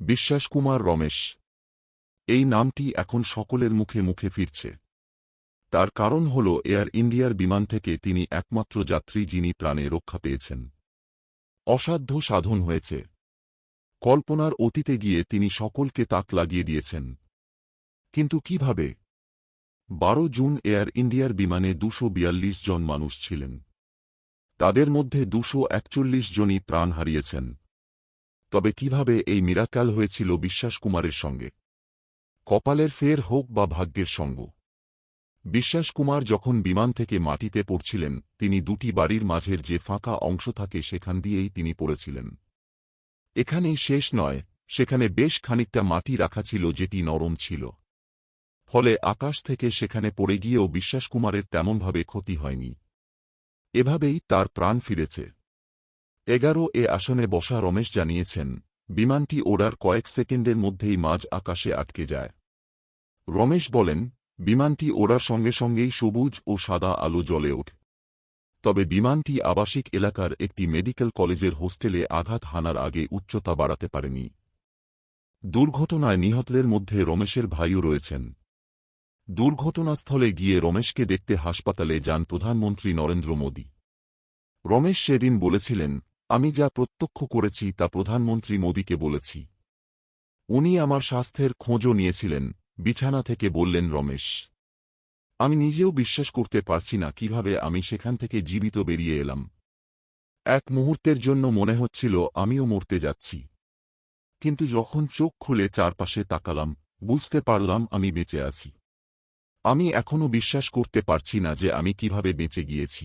বিশ্বাসকুমার রমেশ, এই নামটি এখন সকলের মুখে মুখে ফিরছে। তার কারণ হল এয়ার ইন্ডিয়ার বিমান থেকে তিনি একমাত্র যাত্রী যিনি প্রাণে রক্ষা পেয়েছেন। অসাধ্য সাধন হয়েছে। কল্পনার অতীতে গিয়ে তিনি সকলকে তাক লাগিয়ে দিয়েছেন। কিন্তু কীভাবে? বারো জুন এয়ার ইন্ডিয়ার বিমানে দুশো জন মানুষ ছিলেন। তাদের মধ্যে দুশো একচল্লিশ জনই প্রাণ হারিয়েছেন। তবে কীভাবে এই মিরাকাল হয়েছিল বিশ্বাস কুমারের সঙ্গে? কপালের ফের হোক বা ভাগ্যের সঙ্গ। বিশ্বাস কুমার যখন বিমান থেকে মাটিতে পড়ছিলেন, তিনি দুটি বাড়ির মাঝের যে ফাঁকা অংশ থাকে সেখান দিয়েই তিনি পড়েছিলেন। এখানেই শেষ নয়, সেখানে বেশ খানিকটা মাটি রাখা ছিল যেটি নরম ছিল। ফলে আকাশ থেকে সেখানে পড়ে গিয়েও বিশ্বাসকুমারের তেমনভাবে ক্ষতি হয়নি। এভাবেই তার প্রাণ ফিরেছে। এগারো এ আসনে বসা রমেশ জানিয়েছেন, বিমানটি ওড়ার কয়েক সেকেন্ডের মধ্যেই মাঝ আকাশে আটকে যায়। রমেশ বলেন, বিমানটি ওড়ার সঙ্গে সঙ্গেই সবুজ ও সাদা আলো জ্বলে ওঠে। তবে বিমানটি আবাসিক এলাকার একটি মেডিকেল কলেজের হোস্টেলে আঘাত হানার আগে উচ্চতা বাড়াতে পারেনি। দুর্ঘটনায় নিহতদের মধ্যে রমেশের ভাইও রয়েছেন। দুর্ঘটনাস্থলে গিয়ে রমেশকে দেখতে হাসপাতালে যান প্রধানমন্ত্রী নরেন্দ্র মোদী। রমেশ সেদিন বলেছিলেন আমি যা প্রত্যক্ষ করেছি তা প্রধানমন্ত্রী মোদীকে বলেছি। উনি আমার স্বাস্থ্যের খোঁজও নিয়েছিলেন, বিছানা থেকে বললেন, রমেশ, আমি নিজেও বিশ্বাস করতে পারছি না কীভাবে আমি সেখান থেকে জীবিত বেরিয়ে এলাম। এক মুহূর্তের জন্য মনে হচ্ছিল আমিও মরতে যাচ্ছি। কিন্তু যখন চোখ খুলে চারপাশে তাকালাম, বুঝতে পারলাম আমি বেঁচে আছি। আমি এখনও বিশ্বাস করতে পারছি না যে আমি কীভাবে বেঁচে গিয়েছি।